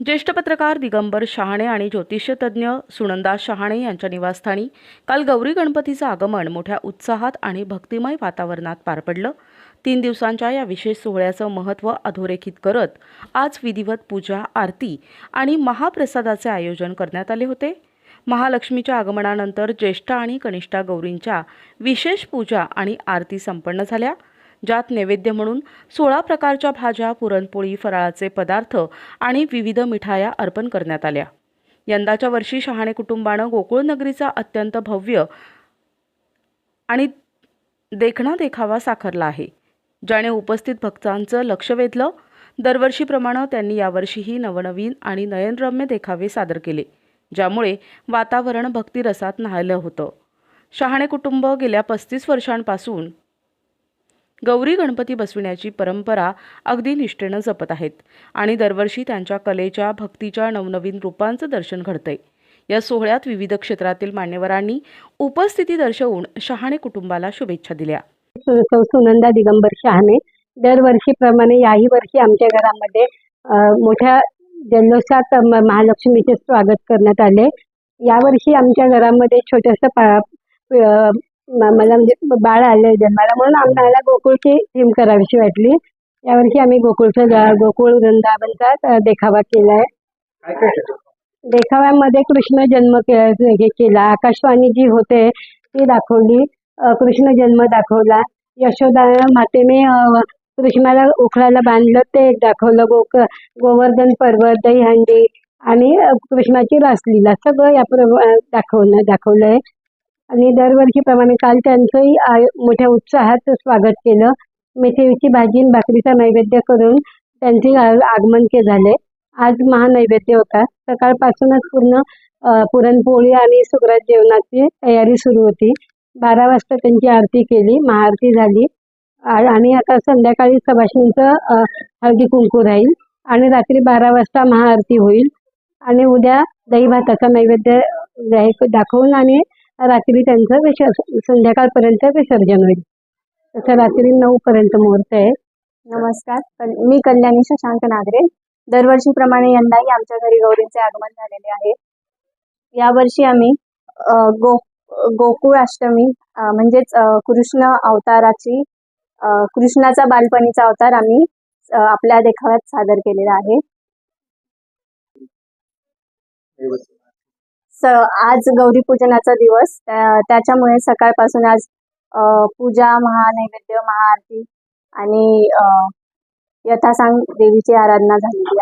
ज्येष्ठ पत्रकार दिगंबर शहाणे आणि ज्योतिषतज्ञ सुनंदा शहाणे यांच्या निवासस्थानी काल गौरी गणपतीचं आगमन मोठ्या उत्साहात आणि भक्तिमय वातावरणात पार पडलं. तीन दिवसांच्या या विशेष सोहळ्याचं महत्त्व अधोरेखित करत आज विधिवत पूजा आरती आणि महाप्रसादाचे आयोजन करण्यात आले होते. महालक्ष्मीच्या आगमनानंतर ज्येष्ठ आणि कनिष्ठा गौरींच्या विशेष पूजा आणि आरती संपन्न झाल्या. ज्यात नैवेद्य म्हणून सोळा प्रकारच्या भाज्या पुरणपोळी फराळाचे पदार्थ आणि विविध मिठाया अर्पण करण्यात आल्या. यंदाच्या वर्षी शहाणे कुटुंबानं गोकुळनगरीचा अत्यंत भव्य आणि देखणा देखावा साखरला आहे. ज्याने उपस्थित भक्तांचं लक्ष वेधलं दरवर्षीप्रमाणे त्यांनी यावर्षीही नवनवीन आणि नयनरम्य देखावे सादर केले ज्यामुळे वातावरण भक्तिरसात न्हायलं होतं. शहाणे कुटुंब गेल्या पस्तीस वर्षांपासून गौरी गणपती बसविण्याची परंपरा अगदी निष्ठेनं जपत आहेत आणि दरवर्षी त्यांच्या कलेच्या भक्तीच्या नवनवीन रूपांचं दर्शन घडतंय. या सोहळ्यात विविध क्षेत्रातील मान्यवरांनी उपस्थिती दर्शवून शहाणे कुटुंबाला शुभेच्छा दिल्या. सुनंदा दिगंबर शहाणे. दरवर्षीप्रमाणे याही वर्षी आमच्या घरामध्ये मोठ्या जल्लोषात महालक्ष्मीचे स्वागत करण्यात आले. यावर्षी आमच्या घरामध्ये छोटंसं मला म्हणजे बाळ आलं जन्माला. म्हणून आम्हाला गोकुळची थीम करावीशी वाटली. यावर्षी आम्ही गोकुळचं गोकुळ वृंदावनचा देखावा केला आहे. काय काय त्याच्यात? देखाव्यामध्ये कृष्ण जन्म हे केला. आकाशवाणी जी होते ती दाखवली. कृष्ण जन्म दाखवला. यशोदा मातेने कृष्णाला उखळाला बांधलं ते एक दाखवलं. गोक गोवर्धन पर्वत दहीहंडी आणि कृष्णाची रासलीला सगळं या दाखवलं दाखवलं आहे आणि दरवर्षीप्रमाणे काल त्यांचंही आय- मोठ्या उत्साहात स्वागत केलं. मेथीची भाजी आणि भाकरीचा नैवेद्य करून त्यांचे आगमन के झाले. आज महानैवेद्य होता. सकाळपासूनच पूर्ण पुरणपोळी आणि सुग्रात जेवणाची तयारी सुरू होती. बारा वाजता त्यांची आरती केली. महाआरती झाली. आ- आणि आता संध्याकाळी सभाषणीचं हळदी कुंकू राहील आणि रात्री बारा वाजता महाआरती होईल. आणि उद्या दही भाताचा नैवेद्य दाखवून आणि रात्री त्यांचं विसर्ज संध्याकाळपर्यंत विसर्जन होईल. तसं रात्री नऊ पर्यंत मुहूर्त आहे. नमस्कार. कल- मी कल्याणी शशांक नागरे. दरवर्षीप्रमाणे यंदाही आमच्या घरी गौरींचे आगमन झालेले आहे. यावर्षी आम्ही अ, गो गोकुळ अष्टमी अ, म्हणजेच अ, कृष्ण अवताराची अ, कृष्णाचा बालपणीचा अवतार आम्ही अ, आपल्या देखाव्यात सादर केलेला आहे. आज गौरी पूजनाचा दिवस. त्याच्यामुळे सकाळपासून आज पूजा महानैवेद्य महाआरती आणि यथासांग देवीची आराधना झालेली